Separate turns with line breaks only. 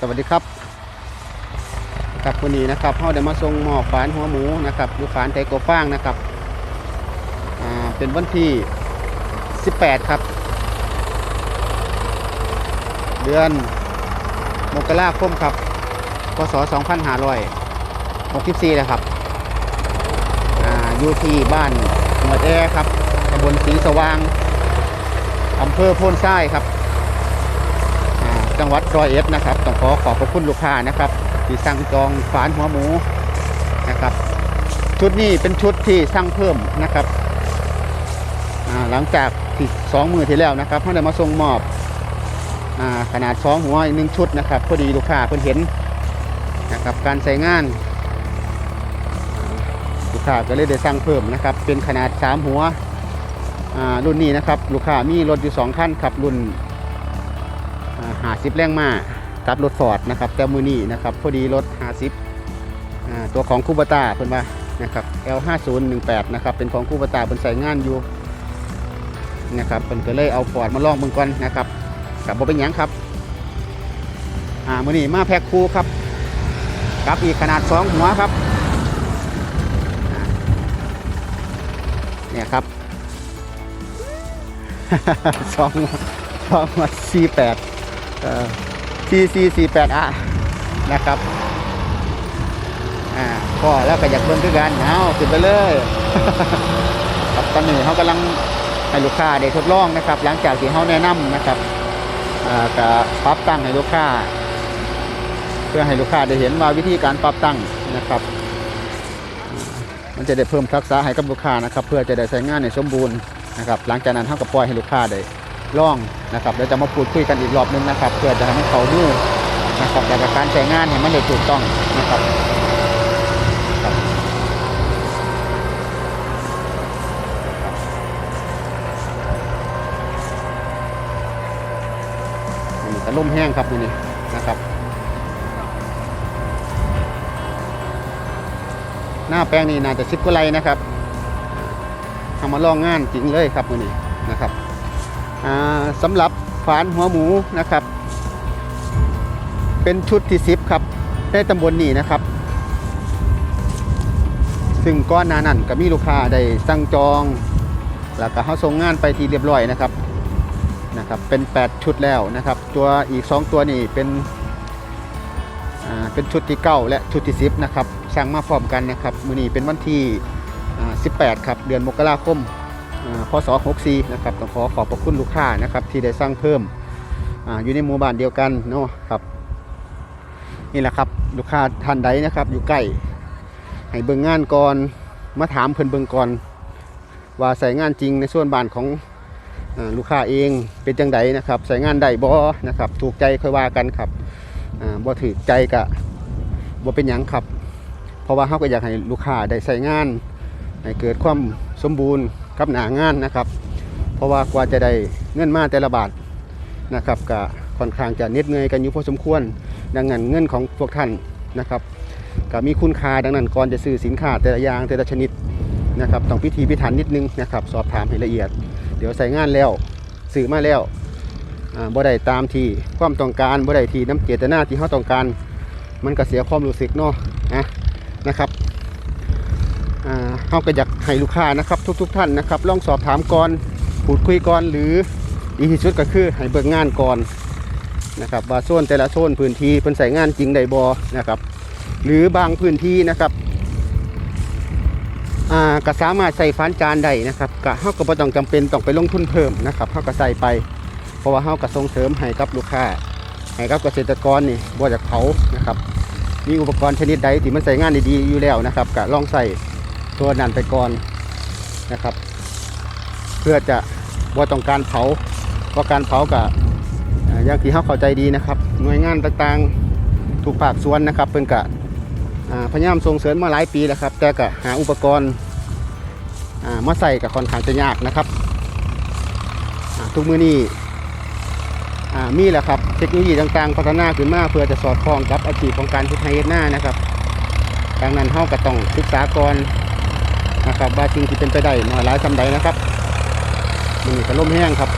สวัสดีครับครับวันนี้นะครับเราได้มาส่งหม้อฝานหัวหมูนะครับหรือฝานไทโกฟ้างนะครับอ่าเป็นวันที่ 18 ครับ เดือนมกราคมครับพศ2564นะครับอ่าอยู่ที่บ้านหมวดแอครับตำบลศรีสว่างอำเภอโพนทรายครับ จังหวัดร้อยเอ็ดนะครับต้องขอขอบพระคุณลูกค้านะครับที่สั่งจองฝานหัวหมูนะครับ ชุดนี้เป็นชุดที่สั่งเพิ่มนะครับหลังจากที่สองมือที่แล้วนะครับเขาได้มาส่งมอบอขนาดสองหัวอีกหนึ่งชุดนะครับพอดีลูกค้าเพิ่นเห็นนะครับการใช้งานลูกค้าก็เลยได้สั่งเพิ่มนะครับ เป็นขนาดสามหัวรุ่นนี้นะครับ ลูกค้ามีรถอยู่สองคันครับรุ่น หาสิบแรงมากับรถฟอร์ดนะครับแต่มือนี้นะครับพอดีรถหาสิบตัวของคูบตาเพิ่นว่านะครับ L5018 นะครับเป็นของคูบตาเป็นใส่งานอยู่นะครับเพิ่นก็เลยเอาฟอร์ดมาลองเบิ่งก่อนนะครับกับบ่เป็นหยังครับอ่ามือนี้มาแพ็คคู่ครับกับอีกขนาด2หัวครับเนี่ยครับสองสองสี่แปด สี่สี่สี่แปดอะนะครับอ่าพ่อแล้วก็อยากเบิ่งคือกันเอาขึ้นไปเลยครับตอนนี้เขากำลังให้ลูกค้าได้ทดลองนะครับ หลังจากที่เขาแนะนำนะครับอ่าก็ปรับตั้งให้ลูกค้า เพื่อให้ลูกค้าได้เห็นว่าวิธีการปรับตั้งนะครับ มันจะได้เพิ่มทักษะให้กับลูกค้านะครับ เพื่อจะได้ใช้งานในสมบูรณ์นะครับ หลังจากนั้นเขาก็ปล่อยให้ลูกค้าได้ ลองนะครับแล้วจะมาพูดคุยกันอีกรอบนึงนะครับ เพื่อจะให้มันเขามือนะครับแต่กับการใช้งานให้มันได้ถูกต้องนะครับครับอันนี้ก็ล่มแห้งครับนี่นะครับหน้าแป้งนี่น่าจะชิบกุไรนะครับทำมาลองงานจริงเลยครับนนี้นะครับ สำหรับฝานหัวหมูนะครับ เป็นชุดที่สิบครับในตำบลนี้นะครับ ซึ่งก้อนนานั่นก็มีลูกค้าได้สั่งจอง แล้วก็เขาส่งงานไปทีเรียบร้อยนะครับนะครับ เป็น 8 ชุดแล้วนะครับ ตัวอีก 2 ตัวนี่เป็นเป็นชุดที่เก้าและชุดที่สิบนะครับสั่งมาพร้อมกันนะครับ มือนี้เป็นวันที่ 18 ครับ เดือนมกราคม พศ64นะครับต้องขอขอบพระคุณลูกค้านะครับที่ได้สั่งเพิ่มออยู่ในหมู่บ้านเดียวกันเนาะครับนี่แหละครับลูกค้าท่านใดนะครับ อยู่ใกล้ให้เบิ่งงานก่อนมาถามเพิ่นเบิ่งก่อน ว่าใส่งานจริงในส่วนบ้านของอลูกค้าเองเป็นจังไดนะครับใส่งานได้บ่นะครับ ถูกใจค่อยว่ากันครับอบ่ถือใจกะบ่เป็นหยังครับ เพราะว่าเขาก็อยากให้ลูกค้าได้ใช้งานให้เกิดความสมบูรณ์ กับหนางานนะครับ เพราะว่ากว่าจะได้เงินมาแต่ละบาทนะครับก็ค่อนข้างจะเหน็ดเหนื่อยกันอยู่พอสมควร ดังนั้นเงินของพวกท่านนะครับก็มีคุณค่าดังนั้นก่อนจะซื้อสินค้าแต่ละอย่างแต่ละชนิดนะครับต้องพิธีพิถันนิดนึงนะครับ สอบถามให้ละเอียด เดี๋ยวใส่งานแล้วซื้อมาแล้วอ่าบ่ได้ตามที่ความต้องการบ่ได้ที่น้ำเจตนาที่เขาต้องการ มันก็เสียความรู้สึกเนาะนะนะครับ เขาก็อยากให้ลูกค้านะครับทุกๆท่านนะครับลองสอบถามก่อนพูดคุยก่อนหรือดีที่สุดก็คือให้เบิกงานก่อนนะครับว่าโซนแต่ละโซนพื้นที่เพิ่นใส่งานจริงใดบอนะครับ หรือบางพื้นที่นะครับก็สามารถใส่ฟานจานได้นะครับก็เขาก็บ่ต้องจำเป็นต้องไปลงทุนเพิ่มนะครับเขาก็ใส่ไป เพราะว่าเฮาก็ส่งเสริมให้กับลูกค้าให้กับเกษตรกรนี่บ่จากเผานะครับมีอุปกรณ์ชนิดใดที่มันใส่งานด้ดีอยู่แล้วนะครับก็ลองใส่ ตัวนั้นไปก่อนนะครับ เพื่อจะบ่าต้องการเผาเพราะการเผากับอย่างที่เฮาเข้าใจดีนะครับ หน่วยงานต่างๆทุกภาคส่วนนะครับเพิ่นก็อ่าพยายามส่งเสริมมาหลายปีแล้วครับ แต่ก็หาอุปกรณ์มาใส่กับค่อนข้างจะยากนะครับ ทุกมือนี้อ่มีแหละครับ เทคโนโลยีต่างๆ พัฒนาขึ้นมาเพื่อจะสอดคล้องกับอาชีพของการเฮ็ดไร่เฮ็ดนานะครับดังนั้นเฮาก็ต้องศึกษาก่อน นะครับว่าสิ่งที่เป็นไปได้น้อยหลายสำใดนะครับมันนี่ก็ล่มแห้งครับ